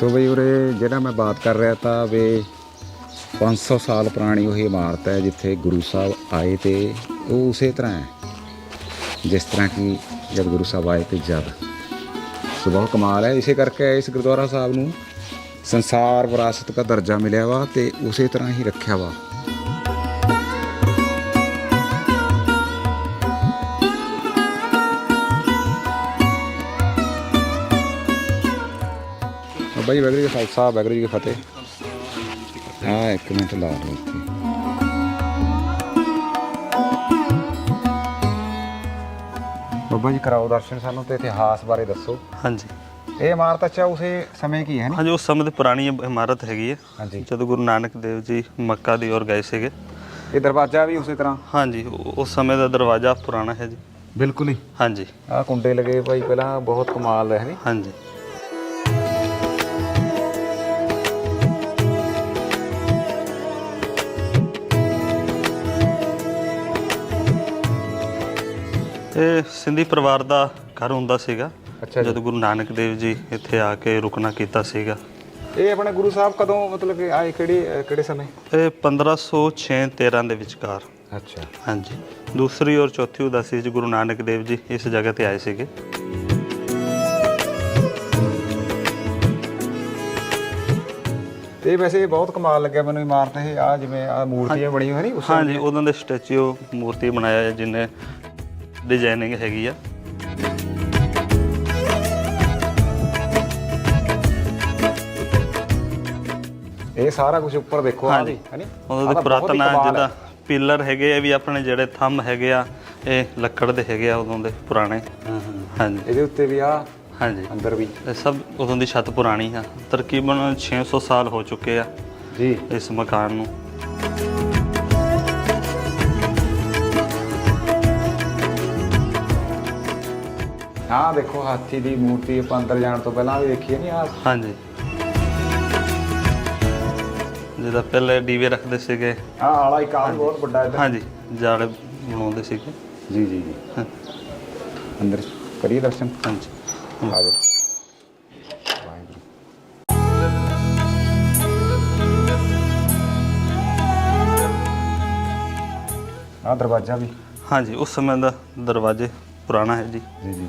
ਸੋ ਬਈ ਉਰੇ ਜਿਹੜਾ ਮੈਂ ਬਾਤ ਕਰ ਰਿਹਾ ਤਾਂ ਵੇ 500 ਸਾਲ ਪੁਰਾਣੀ ਉਹ ਇਮਾਰਤ ਹੈ ਜਿੱਥੇ ਗੁਰੂ ਸਾਹਿਬ ਆਏ ਤੇ ਉਹ ਉਸੇ ਤਰ੍ਹਾਂ ਹੈ, ਜਿਸ ਤਰ੍ਹਾਂ ਕਿ ਜਦ ਗੁਰੂ ਸਾਹਿਬ ਆਏ ਤੇ ਜਦ। ਸੋ ਬਹੁਤ ਕਮਾਲ ਹੈ, ਇਸੇ ਕਰਕੇ ਇਸ ਗੁਰਦੁਆਰਾ ਸਾਹਿਬ ਨੂੰ ਸੰਸਾਰ ਵਿਰਾਸਤ ਦਾ ਦਰਜਾ ਮਿਲਿਆ ਵਾ ਤੇ ਉਸੇ ਤਰ੍ਹਾਂ ਹੀ ਰੱਖਿਆ ਵਾ। ਜੀ ਵੈਗਰੂ ਕਾ ਖਾਲਸਾ ਵੈਗਰੂ ਕੀ ਫਤਿਹ। ਹਾਂ ਇੱਕ ਮਿੰਟ ਲਾ ਲਓ ਇੱਥੇ। ਬਾਬਾ ਜੀ ਕਰਾਓ ਦਰਸ਼ਨ ਸਾਨੂੰ ਤੇ ਇਤਿਹਾਸ ਬਾਰੇ ਦੱਸੋ। ਹਾਂਜੀ। ਇਹ ਇਮਾਰਤ ਅੱਛਾ ਉਸੇ ਸਮੇਂ ਕੀ ਹੈ ਨੀ? ਹਾਂਜੀ ਉਸ ਸਮੇਂ ਦੀ ਪੁਰਾਣੀ ਇਮਾਰਤ ਹੈਗੀ ਹੈ। ਹਾਂਜੀ। ਜਦੋਂ ਗੁਰੂ ਨਾਨਕ ਦੇਵ ਜੀ ਮੱਕਾ ਦੀ ਔਰ ਗਏ ਸੀਗੇ। ਇਹ ਦਰਵਾਜ਼ਾ ਵੀ ਉਸੇ ਤਰ੍ਹਾਂ? ਹਾਂਜੀ ਉਹ- ਉਸ ਸਮੇਂ ਦਾ ਦਰਵਾਜ਼ਾ ਪੁਰਾਣਾ ਹੈ ਜੀ। ਬਿਲਕੁਲ ਹੀ। ਹਾਂਜੀ। ਆ ਕੁੰਡੇ ਲਗੇ ਭਾਈ ਪਹਿਲਾਂ ਬਹੁਤ ਕਮਾਲ ਹੈ ਨੀ? ਹਾਂਜੀ। ਇਹ ਸਿੰਧੀ ਪਰਿਵਾਰ ਦਾ ਘਰ ਹੁੰਦਾ ਸੀਗਾ ਅੱਛਾ ਜੀ। ਜਦੋਂ ਗੁਰੂ ਨਾਨਕ ਦੇਵ ਜੀ ਇੱਥੇ ਆ ਕੇ ਰੁਕਣਾ ਕੀਤਾ ਸੀਗਾ। ਇਹ ਆਪਣੇ ਗੁਰੂ ਸਾਹਿਬ ਕਦੋਂ ਮਤਲਬ ਕਿ ਆਏ ਕਿਹੜੇ ਕਿਹੜੇ ਸਮੇਂ? ਇਹ 1506 13 ਦੇ ਵਿਚਕਾਰ। ਅੱਛਾ। ਹਾਂਜੀ। ਦੂਸਰੀ ਔਰ ਚੌਥੀ ਉਦਾਸੀ 'ਚ ਗੁਰੂ ਨਾਨਕ ਦੇਵ ਜੀ ਇਸ ਜਗ੍ਹਾ ਤੇ ਆਏ ਸੀਗੇ। ਤੇ ਇਹ ਵੈਸੇ ਬਹੁਤ ਕਮਾਲ ਲੱਗਿਆ ਮੈਨੂੰ ਇਮਾਰਤ ਇਹ ਆ ਜਿਵੇਂ ਆ ਮੂਰਤੀਆਂ ਬਣੀ ਹੋਈ ਹੈ ਨੀ ਉਸ ਹਾਂਜੀ ਉਹਨਾਂ ਦੇ ਸਟੈਚੂ ਮੂਰਤੀ ਬਣਾਇਆ ਹੈ ਜਿਹਨੇ ਡਿਜ਼ਾਈਨਿੰਗ ਹੈਗੀ ਆ। ਇਹ ਸਾਰਾ ਕੁਝ ਉੱਪਰ ਦੇਖੋ ਆ ਹਾਂਜੀ। ਵੀ ਹੈ ਨੀ? ਉਹਨਾਂ ਦੇ ਪੁਰਾਤਨ। ਜਿੱਦਾਂ ਪਿੱਲਰ ਹੈਗੇ ਆ ਵੀ ਆਪਣੇ ਜਿਹੜੇ ਥੰਮ ਹੈਗੇ ਆ ਇਹ ਲੱਕੜ ਦੇ ਹੈਗੇ ਆ ਉਦੋਂ ਦੇ ਪੁਰਾਣੇ। ਹਾਂਜੀ। ਇਹਦੇ ਉੱਤੇ ਵੀ ਆ ਹਾਂਜੀ। ਅੰਦਰ ਵੀ। ਇਹ ਸਭ ਉਦੋਂ ਦੀ ਛੱਤ ਪੁਰਾਣੀ ਆ। ਤਕਰੀਬਨ 600 ਸਾਲ ਹੋ ਚੁੱਕੇ ਆ ਜੀ। ਇਸ ਮਕਾਨ ਨੂੰ। ਆਹ ਦੇਖੋ ਹਾਥੀ ਦੀ ਮੂਰਤੀ ਆਪਾਂ ਅੰਦਰ ਜਾਣ ਤੋਂ ਪਹਿਲਾਂ ਵੀ ਦੇਖੀ ਹੈ ਨਹੀਂ ਆ ਹਾਂਜੀ। ਜਿਹਦਾ ਪਹਿਲੇ ਦੀਵੇ ਰੱਖਦੇ ਸੀਗੇ। ਆ ਆਲਾ ਇੱਕ ਆ ਵੀ ਬਹੁਤ ਵੱਡਾ ਇੱਧਰ। ਹਾਂਜੀ ਜਾਲੇ ਬਣਾਉਂਦੇ ਸੀਗੇ। ਜੀ ਜੀ ਜੀ। ਹਾਂ, ਅੰਦਰ ਕਰੀਏ ਦਰਸ਼ਨ? ਹਾਂਜੀ। ਆ ਜਾਓ। ਵਾਹਿਗੁਰੂ। ਆ ਦਰਵਾਜ਼ਾ ਵੀ। ਹਾਂਜੀ ਉਸ ਸਮੇਂ ਦਾ ਦਰਵਾਜ਼ੇ ਪੁਰਾਣਾ ਹੈ ਜੀ। ਜੀ ਜੀ।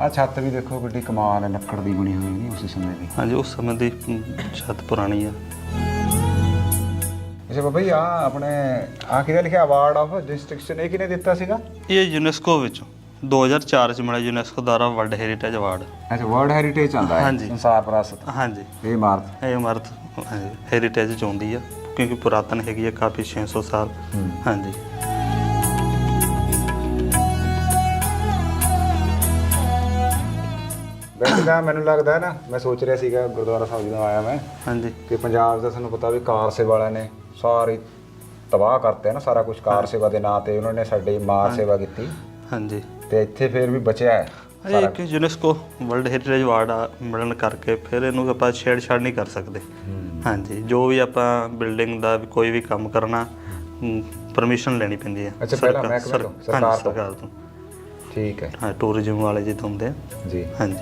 ਆ ਛੱਤ ਵੀ ਦੇਖੋ ਕਿੱਡੀ ਕਮਾਲ ਹੈ ਲੱਕੜ ਦੀ ਬਣੀ ਹੋਈ ਨਹੀਂ ਉਸੇ ਸਮੇਂ ਦੀ। ਹਾਂਜੀ ਉਸ ਸਮੇਂ ਦੀ ਅਮ, ਛੱਤ ਪੁਰਾਣੀ ਆ। ਅੱਛਾ ਬਾਬਾ ਜੀ ਆ ਆਪਣੇ ਆ ਕਿਹਦਾ ਲਿਖਿਆ? ਅਵਾਰਡ ਆਫ ਡਿਸਟ੍ਰਿਕਸ਼ਨ ਇਹ ਕਿਹਨੇ ਦਿੱਤਾ ਸੀਗਾ? ਇਹ ਯੂਨੈਸਕੋ ਵਿੱਚ। 2004 ਚ ਮਿਲਿਆ ਯੂਨੈਸਕੋ ਦੁਆਰਾ ਵਰਲਡ ਹੈਰੀਟੇਜ ਅਵਾਰਡ ਅੱਛਾ ਵਰਲਡ ਹੈਰੀਟੇਜ ਆਂਦਾ ਹੈ ਹਾਂਜੀ। ਸੰਸਾਰ ਵਿਰਾਸਤ। ਹਾਂਜੀ। ਇਹ ਇਮਾਰਤ। ਇਹ ਇਮਾਰਤ ਹੈਰੀਟੇਜ ਚ ਆਉਂਦੀ ਆ ਕਿਉਂਕਿ ਪੁਰਾਤਨ ਹੈਗੀ ਆ ਕਾਫੀ 600 ਸਾਲ। ਹਾਂਜੀ। ਤਾਂ ਮੈਨੂੰ ਲੱਗਦਾ ਹੈ ਨਾ ਮੈਂ ਸੋਚ ਰਿਹਾ ਸੀਗਾ ਗੁਰਦੁਆਰਾ ਸਾਹਿਬ ਜਦੋਂ ਆਇਆ ਮੈਂ ਹਾਂਜੀ। ਕਿ ਪੰਜਾਬ ਦਾ ਤੁਹਾਨੂੰ ਪਤਾ ਵੀ ਕਾਰ ਸੇਵਾ ਵਾਲਿਆਂ ਨੇ ਸਾਰੀ ਤਬਾਹ ਕਰਤੇ ਨਾ ਸਾਰਾ ਕੁਝ ਕਾਰ ਸੇਵਾ ਦੇ ਨਾਂ ਤੇ ਉਹਨਾਂ ਨੇ ਸਾਡੀ ਮਾਰ ਸੇਵਾ ਕੀਤੀ। ਹਾਂਜੀ। ਤੇ ਇੱਥੇ ਫੇਰ ਵੀ ਬਚਿਆ ਹੈ ਇਹ ਇੱਕ ਯੂਨੈਸਕੋ ਵਰਲਡ ਹੈਰੀਟੇਜ ਅਵਾਰਡ ਆ ਮਿਲਣ ਕਰਕੇ ਫਿਰ ਇਹਨੂੰ ਆਪਾਂ ਛੇੜਛਾੜ ਨਹੀਂ ਕਰ ਸਕਦੇ। ਹਾਂਜੀ ਜੋ ਵੀ ਆਪਾਂ ਬਿਲਡਿੰਗ ਦਾ ਕੋਈ ਵੀ ਕੰਮ ਕਰਨਾ ਪਰਮਿਸ਼ਨ ਲੈਣੀ ਪੈਂਦੀ ਹੈ ਅੱਛਾ, ਪਹਿਲਾਂ ਸਰਕਾਰ- ਮਹਿਕਮੇ ਤੋਂ, ਸਰਕਾਰ ਠੀਕ ਹੈ। ਹਾਂ ਟੂਰਿਜ਼ਮ ਵਾਲੇ ਜਿੱਦਾਂ ਹੁੰਦੇ ਜੀ। ਹਾਂਜੀ।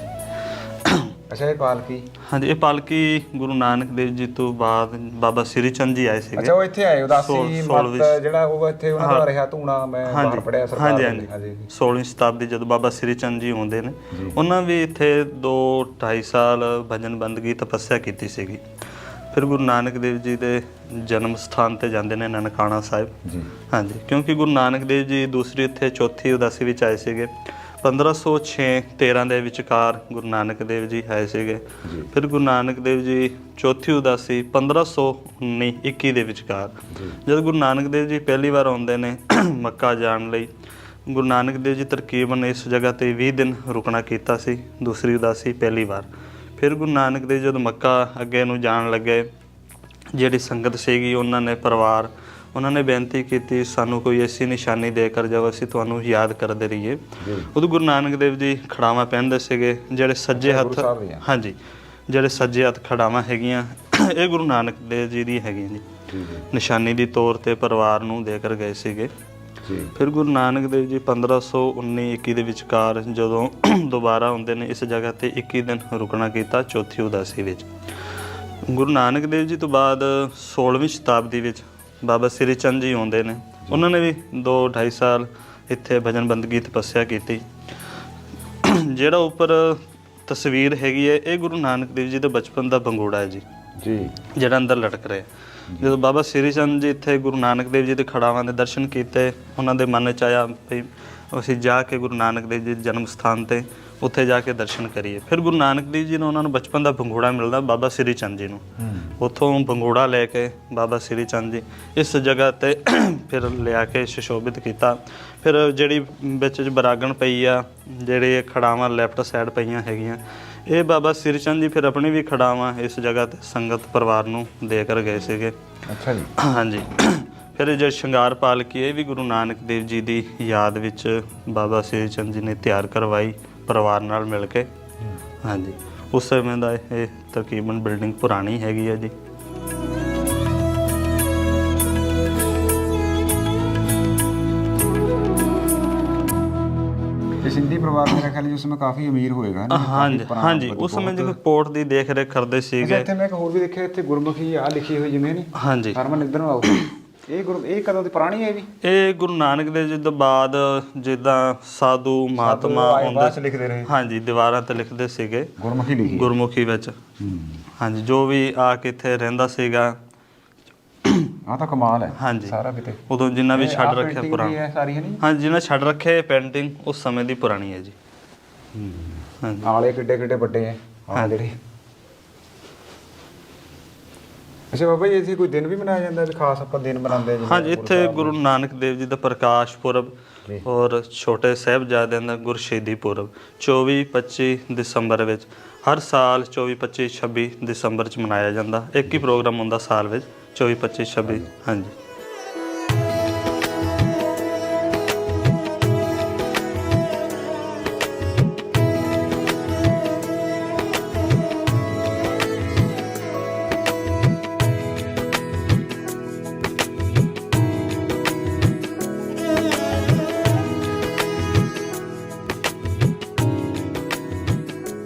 ਅੱਛਾ ਇਹ ਪਾਲਕੀ? ਹਾਂਜੀ ਇਹ ਪਾਲਕੀ ਗੁਰੂ ਨਾਨਕ ਦੇਵ ਜੀ ਤੋਂ ਬਾਅਦ ਬਾਬਾ ਸ੍ਰੀ ਚੰਦ ਜੀ ਆਏ ਸੀਗੇ। ਅੱਛਾ ਉਹ ਇੱਥੇ ਆਏ ਉਦਾਸੀ ਮਤ। ਜਿਹੜਾ ਉਹ ਇੱਥੇ ਉਹਨਾਂ ਦਾ ਰਿਹਾ ਧੂਣਾ ਮੈਂ ਬਾਹਰ ਪੜਿਆ ਸਰਕਾਰ ਹਾਂਜੀ। ਹਾਂਜੀ 16ਵੀਂ ਸ਼ਤਾਬਦੀ ਜਦੋਂ ਬਾਬਾ ਸ੍ਰੀ ਚੰਦ ਜੀ ਆਉਂਦੇ ਨੇ। ਉਹਨਾਂ ਵੀ ਇੱਥੇ 2 2.5 ਸਾਲ ਭਜਨ ਬੰਦਗੀ ਤਪੱਸਿਆ ਕੀਤੀ ਸੀਗੀ। ਫਿਰ ਗੁਰੂ ਨਾਨਕ ਦੇਵ ਜੀ ਦੇ ਜਨਮ ਸਥਾਨ ਤੇ ਜਾਂਦੇ ਨੇ ਨਨਕਾਣਾ ਸਾਹਿਬ। ਜੀ। ਹਾਂਜੀ ਕਿਉਂਕਿ ਗੁਰੂ ਨਾਨਕ ਦੇਵ ਜੀ ਦੂਸਰੀ ਇੱਥੇ ਚੌਥੀ ਉਦਾਸੀ ਵਿੱਚ ਆਏ ਸੀਗੇ। 1506 13 ਦੇ ਵਿਚਕਾਰ ਗੁਰੂ ਨਾਨਕ ਦੇਵ ਜੀ ਆਏ ਸੀਗੇ ਜੀ। ਫਿਰ ਗੁਰੂ ਨਾਨਕ ਦੇਵ ਜੀ ਚੌਥੀ ਉਦਾਸੀ 1519 21 ਦੇ ਵਿਚਕਾਰ ਜੀ। ਜਦ ਗੁਰੂ ਨਾਨਕ ਦੇਵ ਜੀ ਪਹਿਲੀ ਵਾਰ ਆਉਂਦੇ ਨੇ ਮੱਕਾ ਜਾਣ ਲਈ ਗੁਰੂ ਨਾਨਕ ਦੇਵ ਜੀ ਤਰਕੀਬਨ ਇਸ ਜਗ੍ਹਾ ਤੇ 20 ਦਿਨ ਰੁਕਣਾ ਕੀਤਾ ਸੀ ਦੂਸਰੀ ਉਦਾਸੀ ਪਹਿਲੀ ਵਾਰ ਫਿਰ ਗੁਰੂ ਨਾਨਕ ਦੇਵ ਜਦ ਮੱਕਾ ਅੱਗੇ ਨੂੰ ਜਾਣ ਲੱਗੇ ਜਿਹੜੀ ਸੰਗਤ ਸੀਗੀ ਉਹਨਾਂ ਨੇ ਪਰਿਵਾਰ ਉਹਨਾਂ ਨੇ ਬੇਨਤੀ ਕੀਤੀ ਸਾਨੂੰ ਕੋਈ ਐਸੀ ਨਿਸ਼ਾਨੀ ਦੇ ਕਰ ਜਾਓ ਅਸੀਂ ਤੁਹਾਨੂੰ ਯਾਦ ਕਰਦੇ ਰਹੀਏ। ਉਦੋਂ ਗੁਰੂ ਨਾਨਕ ਦੇਵ ਜੀ ਖੜਾਵਾਂ ਪਹਿਨਦੇ ਸੀਗੇ ਜਿਹੜੇ ਸੱਜੇ ਹੱਥ। ਹਾਂਜੀ ਜਿਹੜੇ ਸੱਜੇ ਹੱਥ ਖੜਾਵਾਂ ਹੈਗੀਆਂ ਇਹ ਗੁਰੂ ਨਾਨਕ ਦੇਵ ਜੀ ਦੀ ਹੈਗੀਆਂ ਜੀ। ਨਿਸ਼ਾਨੀ ਦੀ ਤੌਰ ਤੇ ਪਰਿਵਾਰ ਨੂੰ ਦੇ ਕਰ ਗਏ ਸੀਗੇ। ਫਿਰ ਗੁਰੂ ਨਾਨਕ ਦੇਵ ਜੀ 1519 21 ਦੇ ਵਿਚਕਾਰ ਜਦੋਂ ਦੁਬਾਰਾ ਆਉਂਦੇ ਨੇ ਇਸ ਜਗ੍ਹਾ ਤੇ 21 ਦਿਨ ਰੁਕਣਾ ਕੀਤਾ ਚੌਥੀ ਉਦਾਸੀ ਵਿੱਚ। ਗੁਰੂ ਨਾਨਕ ਦੇਵ ਜੀ ਤੋਂ ਬਾਅਦ 16ਵੀਂ ਸ਼ਤਾਬਦੀ ਵਿੱਚ ਬਾਬਾ ਸ੍ਰੀ ਚੰਦ ਜੀ ਆਉਂਦੇ ਨੇ। ਉਹਨਾਂ ਨੇ ਵੀ 2 2.5 ਸਾਲ ਇੱਥੇ ਭਜਨ ਬੰਦਗੀ ਤਪੱਸਿਆ ਕੀਤੀ। ਜਿਹੜਾ ਉੱਪਰ ਤਸਵੀਰ ਹੈਗੀ ਹੈ, ਇਹ ਗੁਰੂ ਨਾਨਕ ਦੇਵ ਜੀ ਦੇ ਬਚਪਨ ਦਾ ਬੰਗੋੜਾ ਹੈ ਜੀ। ਜੀ। ਜਿਹੜਾ ਅੰਦਰ ਲਟਕ ਰਿਹਾ। ਜਦੋਂ ਬਾਬਾ ਸ੍ਰੀ ਚੰਦ ਜੀ ਇੱਥੇ ਗੁਰੂ ਨਾਨਕ ਦੇਵ ਜੀ ਦੇ ਖੜਾਵਾਂ ਦੇ ਦਰਸ਼ਨ ਕੀਤੇ ਉਹਨਾਂ ਦੇ ਮਨ ਚ ਆਇਆ ਵੀ ਅਸੀਂ ਜਾ ਕੇ ਗੁਰੂ ਨਾਨਕ ਦੇਵ ਜੀ ਦੇ ਜਨਮ ਸਥਾਨ ਤੇ ਉੱਥੇ ਜਾ ਕੇ ਦਰਸ਼ਨ ਕਰੀਏ। ਫਿਰ ਗੁਰੂ ਨਾਨਕ ਦੇਵ ਜੀ ਨੂੰ ਉਹਨਾਂ ਨੂੰ ਬਚਪਨ ਦਾ ਬੰਗੋੜਾ ਮਿਲਦਾ ਬਾਬਾ ਸ੍ਰੀ ਚੰਦ ਜੀ ਨੂੰ। ਉੱਥੋਂ ਬੰਗੋੜਾ ਲੈ ਕੇ ਬਾਬਾ ਸ੍ਰੀ ਚੰਦ ਜੀ ਇਸ ਜਗ੍ਹਾ ਤੇ ਫਿਰ ਲਿਆ ਕੇ ਸੁਸ਼ੋਭਿਤ ਕੀਤਾ। ਫਿਰ ਜਿਹੜੀ ਵਿੱਚ ਚ ਬਰਾਗਣ ਪਈ ਆ ਜਿਹੜੇ ਖੜਾਵਾਂ ਲੈਫਟ ਸਾਈਡ ਪਈਆਂ ਹੈਗੀਆਂ ਇਹ ਬਾਬਾ ਸ੍ਰੀ ਚੰਦ ਜੀ ਫਿਰ ਆਪਣੀ ਵੀ ਖੜਾਵਾਂ ਇਸ ਜਗ੍ਹਾ ਤੇ ਸੰਗਤ ਪਰਿਵਾਰ ਨੂੰ ਦੇ ਕਰ ਗਏ ਸੀਗੇ। ਅੱਛਾ ਜੀ। ਹਾਂਜੀ। ਫਿਰ ਜੋ ਸ਼ਿੰਗਾਰ ਪਾਲਕੀ ਇਹ ਵੀ ਗੁਰੂ ਨਾਨਕ ਦੇਵ ਜੀ ਦੀ ਯਾਦ ਵਿੱਚ ਬਾਬਾ ਸ੍ਰੀ ਚੰਦ ਜੀ ਨੇ ਤਿਆਰ ਕਰਵਾਈ ਪਰਿਵਾਰ ਨਾਲ ਮਿਲ ਕੇ। ਹਾਂਜੀ। ਉਸ ਸਮੇਂ ਦਾ ਇਹ ਤਕਰੀਬਨ ਬਿਲਡਿੰਗ ਪੁਰਾਣੀ ਹੈਗੀ ਹੈ ਜੀ। ਪਰਿਵਾਰ ਮੇਰਾ ਖਿਆਲ ਜੀ ਉਸ ਸਮੇਂ ਕਾਫੀ ਅਮੀਰ ਹੋਏਗਾ ਨਾ ਹਾਂਜੀ ਹਾਂਜੀ। ਉਸ ਸਮੇਂ ਜਿਹੜੇ ਪੋਰਟ ਦੀ ਦੇਖ ਰੇਖ ਕਰਦੇ ਸੀਗੇ। ਇੱਥੇ ਮੈਂ ਇੱਕ ਹੋਰ ਵੀ ਦੇਖਿਆ ਇੱਥੇ ਗੁਰਮੁਖੀ ਆ ਲਿਖੀ ਹੋਈ ਜਿਵੇਂ ਨਹੀਂ ਹਾਂਜੀ। ਹਰਮਨ ਇੱਧਰ ਨੂੰ ਆਓ। ਇਹ ਗੁਰ ਇਹ ਕਦੋਂ ਦੀ ਪੁਰਾਣੀ ਹੈ ਵੀ? ਇਹ ਗੁਰੂ ਨਾਨਕ ਦੇਵ ਜੀ ਤੋਂ ਬਾਅਦ ਜਿੱਦਾਂ ਸਾਧੂ ਮਹਾਤਮਾ ਹੁੰਦੇ ਲਿਖਦੇ ਰਹੇ। ਹਾਂਜੀ ਦੀਵਾਰਾਂ ਤੇ ਲਿਖਦੇ ਸੀਗੇ। ਗੁਰਮੁਖੀ ਲਿਖੀ। ਗੁਰਮੁਖੀ ਵਿੱਚ। ਹਾਂਜੀ ਜੋ ਵੀ ਆ ਕੇ ਇੱਥੇ ਰਹਿੰਦਾ ਸੀਗਾ ਆ ਤਾਂ ਕਮਾਲ ਹੈ ਹਾਂਜੀ। ਸਾਰਾ ਕਿਤੇ। ਉਦੋਂ ਜਿੰਨਾ ਵੀ ਛੱਡ ਰੱਖਿਆ ਪੁਰਾਣਾ ਹੈ ਸਾਰੀ ਹੈ ਨਹੀਂ? ਹਾਂਜੀ ਜਿੰਨਾ ਛੱਡ ਰੱਖਿਆ ਪੇਂਟਿੰਗ ਉਸ ਸਮੇਂ ਦੀ ਪੁਰਾਣੀ ਹੈ ਜੀ। ਹਾਂਜੀ। ਆਲੇ ਕਿੱਡੇ ਕਿੱਡੇ ਵੱਡੇ ਹੈ ਆ ਜਿਹੜੇ। ਅੱਛਾ ਬਾਬਾ ਜੀ ਇੱਥੇ ਕੋਈ ਦਿਨ ਵੀ ਮਨਾਇਆ ਜਾਂਦਾ ਵੀ ਖਾਸ ਆਪਾਂ ਦਿਨ ਮਨਾਉਂਦੇ ਜਿਵੇਂ ਹਾਂਜੀ ਇੱਥੇ ਗੁਰੂ ਨਾਨਕ ਦੇਵ ਜੀ ਦਾ ਪ੍ਰਕਾਸ਼ ਪੁਰਬ ਔਰ ਛੋਟੇ ਸਾਹਿਬਜ਼ਾਦਿਆਂ ਦਾ ਗੁਰਸ਼ਹੀਦੀ ਪੁਰਬ 24 25 ਦਸੰਬਰ ਵਿੱਚ। ਹਰ ਸਾਲ 24 25 26 ਦਸੰਬਰ ਚ ਮਨਾਇਆ ਜਾਂਦਾ। ਇੱਕ ਹੀ ਪ੍ਰੋਗਰਾਮ ਹੁੰਦਾ ਸਾਲ ਵਿੱਚ 24 25 26 ਹਾਂਜੀ।